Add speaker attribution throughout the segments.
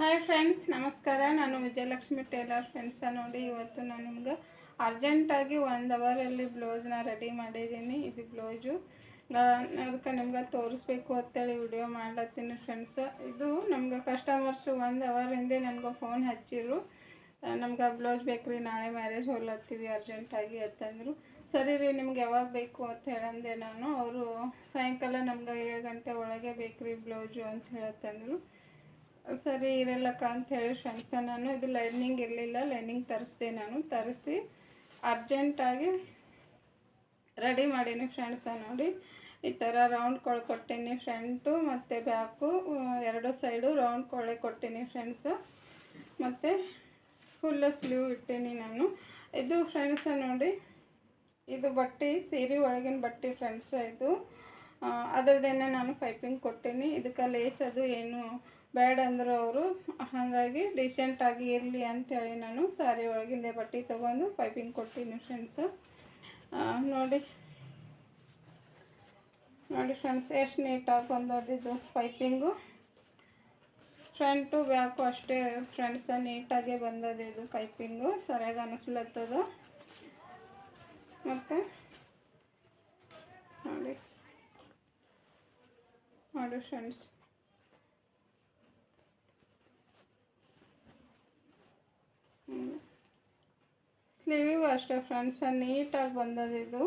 Speaker 1: Hi friends ನಮಸ್ಕಾರ. ನಾನು Vijayalakshmi Taylor friends ನೋಡಿ, ಇವತ್ತು ನಾನು ನಿಮ್ಗೆ ಅರ್ಜೆಂಟಾಗಿ ಒಂದು ಅವರಲ್ಲಿ ಬ್ಲೌಸ್ನ ರೆಡಿ ಮಾಡಿದ್ದೀನಿ. ಇದು ಬ್ಲೌಸು ಅದಕ್ಕೆ ನಿಮ್ಗೆ ತೋರಿಸ್ಬೇಕು ಅಂತೇಳಿ ವಿಡಿಯೋ ಮಾಡ್ಲತ್ತೀನಿ ಫ್ರೆಂಡ್ಸ್ ಇದು ನಮ್ಗೆ ಕಸ್ಟಮರ್ಸು ಒಂದು ಅವರ್ ಹಿಂದೆ ನನಗೆ ಫೋನ್ ಹಚ್ಚಿರು. ನಮ್ಗೆ ಬ್ಲೌಸ್ ಬೇಕು ರೀ ನಾಳೆ ಮ್ಯಾರೇಜ್ ಹೋಗ್ಲತ್ತೀವಿ ಅರ್ಜೆಂಟಾಗಿ ಅಂತಂದರು. ಸರಿ ರೀ, ನಿಮ್ಗೆ ಯಾವಾಗ ಬೇಕು ಅಂತ ಹೇಳಂದೆ ನಾನು. ಅವರು ಸಾಯಂಕಾಲ ನಮ್ಗೆ ಏಳು ಗಂಟೆ ಒಳಗೆ ಬೇಕು ರೀ ಬ್ಲೌಸು ಅಂತ ಹೇಳತ್ತಂದರು. ಸರಿ ಇರಲ್ಲಕ್ಕ ಅಂತ ಹೇಳಿ ಫ್ರೆಂಡ್ಸ ನಾನು. ಇದು ಲೈನಿಂಗ್ ಇರಲಿಲ್ಲ ಲೈನಿಂಗ್ ತರಿಸ್ದೆ ನಾನು. ತರಿಸಿ ಅರ್ಜೆಂಟಾಗಿ ರೆಡಿ ಮಾಡೀನಿ ಫ್ರೆಂಡ್ಸ ನೋಡಿ. ಈ ಥರ ರೌಂಡ್ ಕೊಳೆ ಕೊಟ್ಟೀನಿ ಫ್ರೆಂಟು ಮತ್ತು ಬ್ಯಾಕು ಎರಡು ಸೈಡು ರೌಂಡ್ ಕೊಳೆ ಕೊಟ್ಟೀನಿ ಫ್ರೆಂಡ್ಸ ಮತ್ತು ಫುಲ್ಲ ಸ್ಲೀವ್ ಇಟ್ಟೀನಿ ನಾನು. ಇದು ಫ್ರೆಂಡ್ಸ ನೋಡಿ, ಇದು ಬಟ್ಟೆ, ಸೀರೆ ಒಳಗಿನ ಬಟ್ಟೆ ಫ್ರೆಂಡ್ಸ ಇದು. ಅದರದ್ದೇನೆ ನಾನು ಪೈಪಿಂಗ್ ಕೊಟ್ಟೀನಿ. ಇದಕ್ಕೆ ಲೇಸ್ ಅದು ಏನು ಬೇಡ ಅಂದರು ಅವರು. ಹಾಗಾಗಿ ಡಿಸೆಂಟಾಗಿ ಇರಲಿ ಅಂಥೇಳಿ ನಾನು ಸಾರಿ ಒಳಗಿಂದೆ ಬಟ್ಟೆ ತೊಗೊಂಡು ಪೈಪಿಂಗ್ ಕೊಟ್ಟೀನಿ ಫ್ರೆಂಡ್ಸು ನೋಡಿ. ನೋಡಿ ಫ್ರೆಂಡ್ಸ್ ಎಷ್ಟು ನೀಟಾಗಿ ಒಂದೋದಿದ್ದು ಪೈಪಿಂಗು ಫ್ರಂಟು ಬ್ಯಾಕು ಅಷ್ಟೇ ಫ್ರೆಂಡ್ಸ ನೀಟಾಗೆ ಬಂದದಿದ್ದು ಪೈಪಿಂಗು ಸರಿಯಾಗಿ ಅನಿಸ್ಲತ್ತದ. ಮತ್ತು? ನೋಡಿ. ನೋಡಿ ಫ್ರೆಂಡ್ಸ್ ಸ್ಲೀವಿಗೂ ಅಷ್ಟೇ ಫ್ರೆಂಡ್ಸ ನೀಟಾಗಿ ಬಂದದಿದು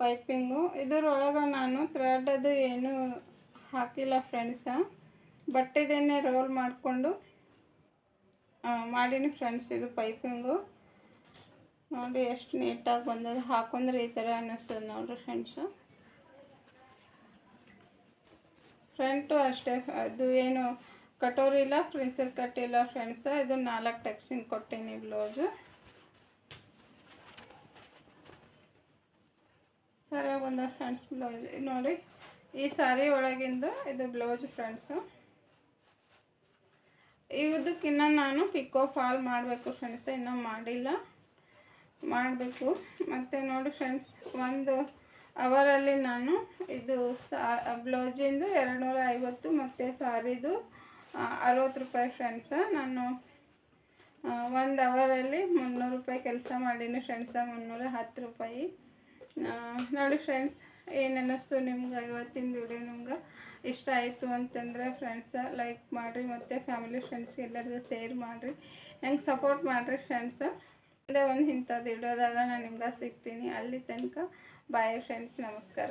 Speaker 1: ಪೈಪಿಂಗು ಇದರೊಳಗೆ ನಾನು ಥ್ರೆಡ್ ಅದು ಏನು ಹಾಕಿಲ್ಲ ಫ್ರೆಂಡ್ಸ ಬಟ್ಟೆದೇನೆ ರೋಲ್ ಮಾಡಿಕೊಂಡು ಮಾಡೀನಿ ಫ್ರೆಂಡ್ಸ್ ಇದು ಪೈಪಿಂಗು ನೋಡಿ ಎಷ್ಟು ನೀಟಾಗಿ ಬಂದದ ಹಾಕೊಂಡ್ರೆ ಈ ಥರ ಅನ್ನಿಸ್ತದೆ ನೋಡ್ರಿ ಫ್ರೆಂಡ್ಸು ಫ್ರಂಟು ಅಷ್ಟೇ. ಅದು ಏನು ಕಟೋರಿ ಇಲ್ಲ ಕಟ್ಟಿಲ್ಲ ಫ್ರೆಂಡ್ಸ ಇದು ನಾಲ್ಕು ಟೆಕ್ಸಿಂಗ್ ಕೊಟ್ಟೀನಿ ಬ್ಲೌಸು ಸರಿಯಾಗಿ ಬಂದ ಫ್ರೆಂಡ್ಸ್ ಬ್ಲೌಸ್ ನೋಡಿ, ಈ ಸಾರಿ ಒಳಗಿಂದ ಇದು ಬ್ಲೌಸ್ ಫ್ರೆಂಡ್ಸು ಇದಕ್ಕಿನ್ನ ನಾನು ಪಿಕೋ ಫಾಲ್ ಮಾಡಬೇಕು ಫ್ರೆಂಡ್ಸ್ ಇನ್ನೂ ಮಾಡಿಲ್ಲ. ಮಾಡಬೇಕು. ಮತ್ತು ನೋಡಿ ಫ್ರೆಂಡ್ಸ್ ಒಂದು ಅವರಲ್ಲಿ ನಾನು ಇದು ಸಾ ಬ್ಲೌಸಿಂದು ಎರಡು ನೂರ ಐವತ್ತು ಮತ್ತು ಸಾರಿದು ಅರವತ್ತು ರೂಪಾಯಿ ಫ್ರೆಂಡ್ಸ ನಾನು ಒಂದು ಅವರಲ್ಲಿ ಮುನ್ನೂರು ರೂಪಾಯಿ ಕೆಲಸ ಮಾಡೀನಿ ಫ್ರೆಂಡ್ಸ ಮುನ್ನೂರ ಹತ್ತು ರೂಪಾಯಿ. ನೋಡಿ ಫ್ರೆಂಡ್ಸ್ ಏನು ಅನ್ನಿಸ್ತು ನಿಮ್ಗೆ ಇವತ್ತಿನ ವಿಡಿಯೋ ನಿಮ್ಗೆ? ಇಷ್ಟ ಆಯಿತು ಅಂತಂದರೆ ಫ್ರೆಂಡ್ಸ ಲೈಕ್ ಮಾಡಿರಿ ಮತ್ತು ಫ್ಯಾಮಿಲಿ ಫ್ರೆಂಡ್ಸ್ ಎಲ್ಲರಿಗೂ ಶೇರ್ ಮಾಡಿರಿ. ನಂಗೆ ಸಪೋರ್ಟ್ ಮಾಡಿರಿ ಫ್ರೆಂಡ್ಸ ಅದೇ ಒಂದು ಇಂಥದ್ದು ಇಡೋದಾಗ ನಾನು ನಿಮ್ಗೆ ಸಿಗ್ತೀನಿ. ಅಲ್ಲಿ ತನಕ ಬಾಯ್ ಫ್ರೆಂಡ್ಸ್ ನಮಸ್ಕಾರ.